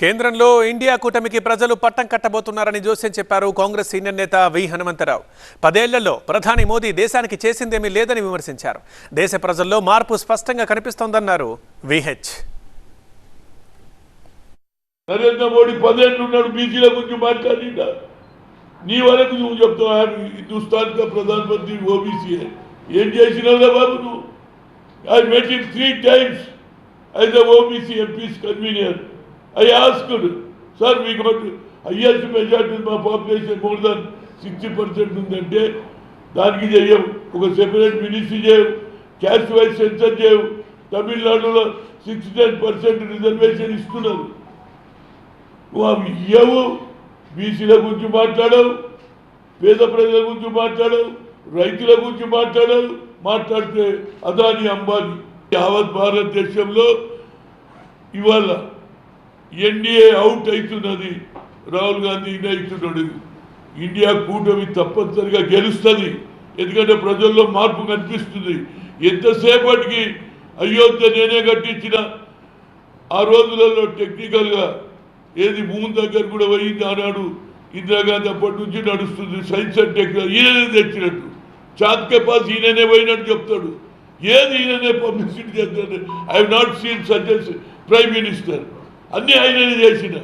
కేంద్రంలో ఇండియా కూటమికి ప్రజలు పట్టం కట్టబోతున్నారని జోస్యం చెప్పారు కాంగ్రెస్ సీనియర్ నేత వి హనుమంతరావు. పదేళ్ళలో ప్రధాని మోదీ దేశానికి చేసిందేమీ లేదని విమర్శించారు. దేశ ప్రజల్లో మార్పు స్పష్టంగా కనిపిస్తోందన్నారు విహెచ్ నరేంద్ర మోడీ పదేళ్ళు ఉన్నాడు బీసీల గురించి మాట్లాడిందా నీ వరకు నువ్వు చెప్తావు హిందుస్థాన్ కా ప్రధానమంత్రి ఓబీసీ. ఏం చేసినావురా బాబు నువ్వు? I met it three times as OBC MPs convener I asked. Sir మీకు బట్టి హయ్యెస్ట్ మెజార్టీ మా population more than sixty percent ఉందంటే దానికి చేయవు ఒక సెపరేట్ మినిస్ట్రీ చేయవు క్యాస్ట్ వైజ్ సెన్సర్ చేయవు. తమిళనాడులో సిక్స్టీ టెన్ పర్సెంట్ రిజర్వేషన్ ఇస్తున్నారు. నువ్వు ఇయ్యవు బీసీల గురించి మాట్లాడవు పేద ప్రజల గురించి మాట్లాడవు రైతుల గురించి మాట్లాడవు. మాట్లాడితే అదాని అంబానీ యావత్ భారతదేశంలో ఇవాళ ఎన్డీఏ అవుట్ అవుతున్నది. రాహుల్ గాంధీ ఇన్ అవుతున్నాడు ఇండియా కూటమి తప్పనిసరిగా గెలుస్తుంది. ఎందుకంటే ప్రజల్లో మార్పు కనిపిస్తుంది. ఎంతసేపటికి అయోధ్య నేనే కట్టించిన? ఆ రోజులలో టెక్నికల్గా ఏది భూమి దగ్గర కూడా పోయింది ఆనాడు. ఇందిరాగాంధీ అప్పటి నుంచి నడుస్తుంది. సైన్స్ అండ్ టెక్నాలజీ ఈయననే తెచ్చినట్టు. చాంద్ కెపాసి ఈయననే పోయినట్టు చెప్తాడు. ఏది ఈయననే పబ్లిసిటీ చేస్తాడు I not seen such as prime minister. అన్నీ ఆయననే చేసిన